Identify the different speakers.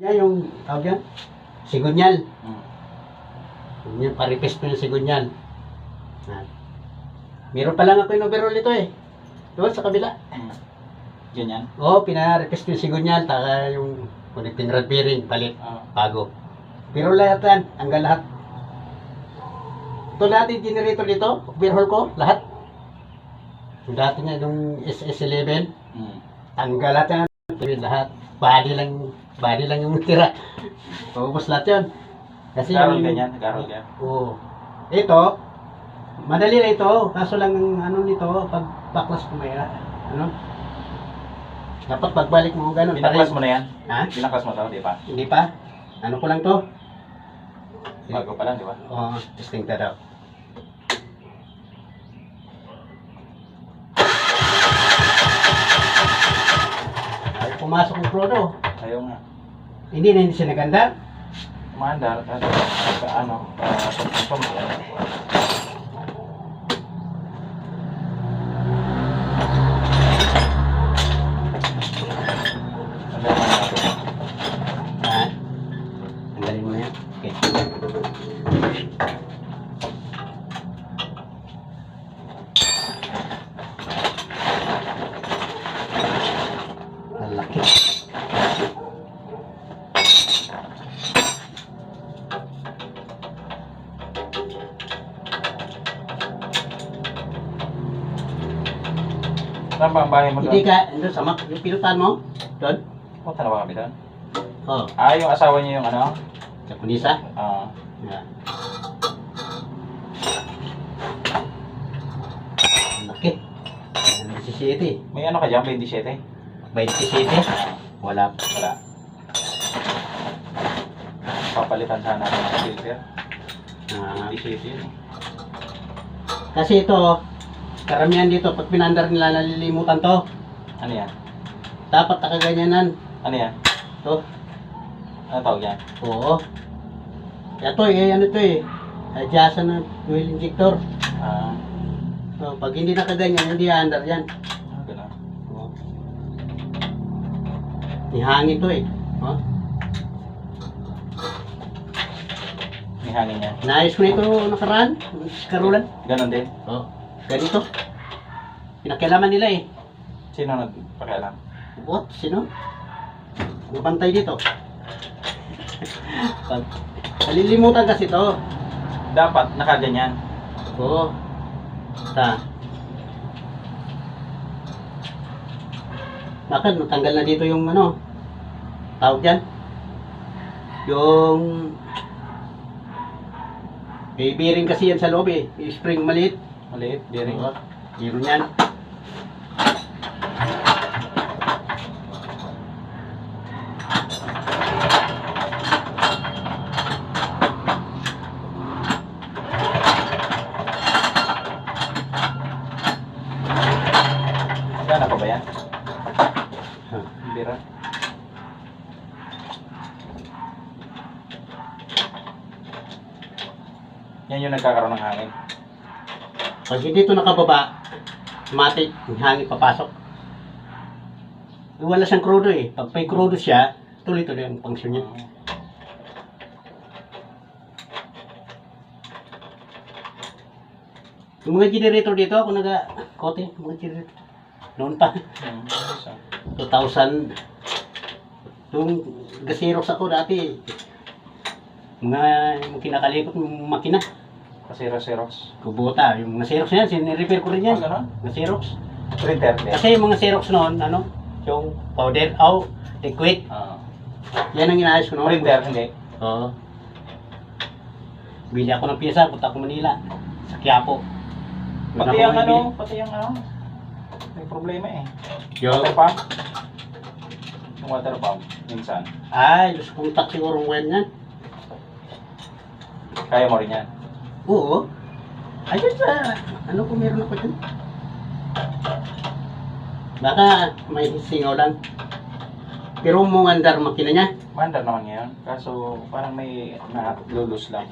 Speaker 1: Yan yung, tawag yan, sigunyal.
Speaker 2: Hmm.
Speaker 1: Yan, paripes ko yung sigunyal. Yan. Meron pa lang ako yung overall ito eh. Doon sa kabila.
Speaker 2: Hmm. Ganyan.
Speaker 1: Oo, oh, pinarepes ko yung sigunyal, taka yung connecting rod bearing, palit,
Speaker 2: Ah.
Speaker 1: bago. Pero lahat yan, hanggang lahat. Ito lahat yung generator dito, overhaul ko, lahat. Yung dati niya, yung SS11,
Speaker 2: Hmm.
Speaker 1: tanggal lahat yan, lahat. Body lang, body lang yung tira. Paubos lahat yun. Kasi
Speaker 2: Garol
Speaker 1: yung-
Speaker 2: ganyan. Garol yan.
Speaker 1: Oo. Ito, madali na ito. Kaso lang ang ano nito, pag baklas ko may ano? Dapat pagbalik mo ganun.
Speaker 2: Binaklas mo na yan.
Speaker 1: Ha?
Speaker 2: Binaklas mo to, di ba?
Speaker 1: Hindi pa? Ano ko lang to?
Speaker 2: Bago pa lang, di ba?
Speaker 1: Oo, testing that out. Ay, pumasok ang prodo.
Speaker 2: Ayaw nga.
Speaker 1: Hindi na hindi siya naganda.
Speaker 2: Kumandar. Ano? Ano? ah, pag- pag- Ano naman natin?
Speaker 1: Ha? Tanggalin mo na yan. Okay. Ang laki.
Speaker 2: Saan ba ang bahay mo
Speaker 1: Hindi
Speaker 2: doon?
Speaker 1: ka, doon sa mak, yung pinutan mo? Doon?
Speaker 2: Punta na ba kami doon?
Speaker 1: Oo. Oh,
Speaker 2: Ah, yung asawa niyo yung ano?
Speaker 1: sa kunisa.
Speaker 2: Ah,
Speaker 1: Yan. Ang laki. Ang 17.
Speaker 2: may ano ka dyan? 27?
Speaker 1: 27. Wala.
Speaker 2: Wala. Papalitan sana ako ng filter.
Speaker 1: Ah,
Speaker 2: 27 yun. eh.
Speaker 1: kasi ito, karamihan dito, pag pinandar nila, nalilimutan to.
Speaker 2: Ano yan?
Speaker 1: Dapat nakaganyanan.
Speaker 2: Ano yan?
Speaker 1: To.
Speaker 2: Ano tawag yan?
Speaker 1: Oo. Ito eh, ano to eh. Adjustan ng fuel injector.
Speaker 2: Ah,
Speaker 1: So, pag hindi nakaganyan, hindi andar yan.
Speaker 2: ah, gano'n.
Speaker 1: Oo. Ihangin to eh. Oh.
Speaker 2: May hangin yan.
Speaker 1: Naayos ko na ito nakaraan. Karulan.
Speaker 2: Ganon din.
Speaker 1: Oh. Ganito. Pinakialaman nila eh.
Speaker 2: Sino nagpakialam?
Speaker 1: What? Sino? Mabantay dito. Pag nalilimutan kasi to.
Speaker 2: Dapat nakaganyan.
Speaker 1: Oo. Ta. Bakit? Natanggal na dito yung ano? Tawag yan? Yung... May bearing kasi yan sa loob eh. Spring maliit.
Speaker 2: Maliit, bearing.
Speaker 1: Oo. Meron yan.
Speaker 2: Magkano pa ba yan?
Speaker 1: Huh.
Speaker 2: Bira. Yan yung nagkakaroon ng hangin.
Speaker 1: Pag hindi ito nakababa, matik, hangin papasok. Wala siyang krudo eh. Pag may krudo siya, tuloy-tuloy ang function niya. Yung mga generator dito, ako naga-kote, mga generator. Noon pa,
Speaker 2: Hmm, so,
Speaker 1: 2000. Yung gasirox ako dati, mga kinakalikot yung makina,
Speaker 2: Kasi Xerox.
Speaker 1: kubota, yung mga Xerox na yan, sinrepair ko rin yan.
Speaker 2: Ganon?
Speaker 1: Mga Xerox.
Speaker 2: Printer.
Speaker 1: Kasi yung mga Xerox noon, ano, yung powder, oh, liquid,
Speaker 2: Ah.
Speaker 1: yan ang inaayos ko noon.
Speaker 2: printer, hindi.
Speaker 1: Oo. Bili ako ng pyesa, punta ako Manila, sa Quiapo. Doon
Speaker 2: Pati
Speaker 1: ako
Speaker 2: yung ano,
Speaker 1: bumibili.
Speaker 2: pati yung ano, may problema eh.
Speaker 1: Yung,
Speaker 2: Water pump. Yung water pump, minsan.
Speaker 1: ay, gusto kong tak siguro ng yan.
Speaker 2: Kaya mo rin yan.
Speaker 1: Oo. Ayun sa, ano kung meron ako dyan? Baka may singaw. Pero mungandar makina niya.
Speaker 2: Mandar naman ngayon. Kaso parang may na lulus lang.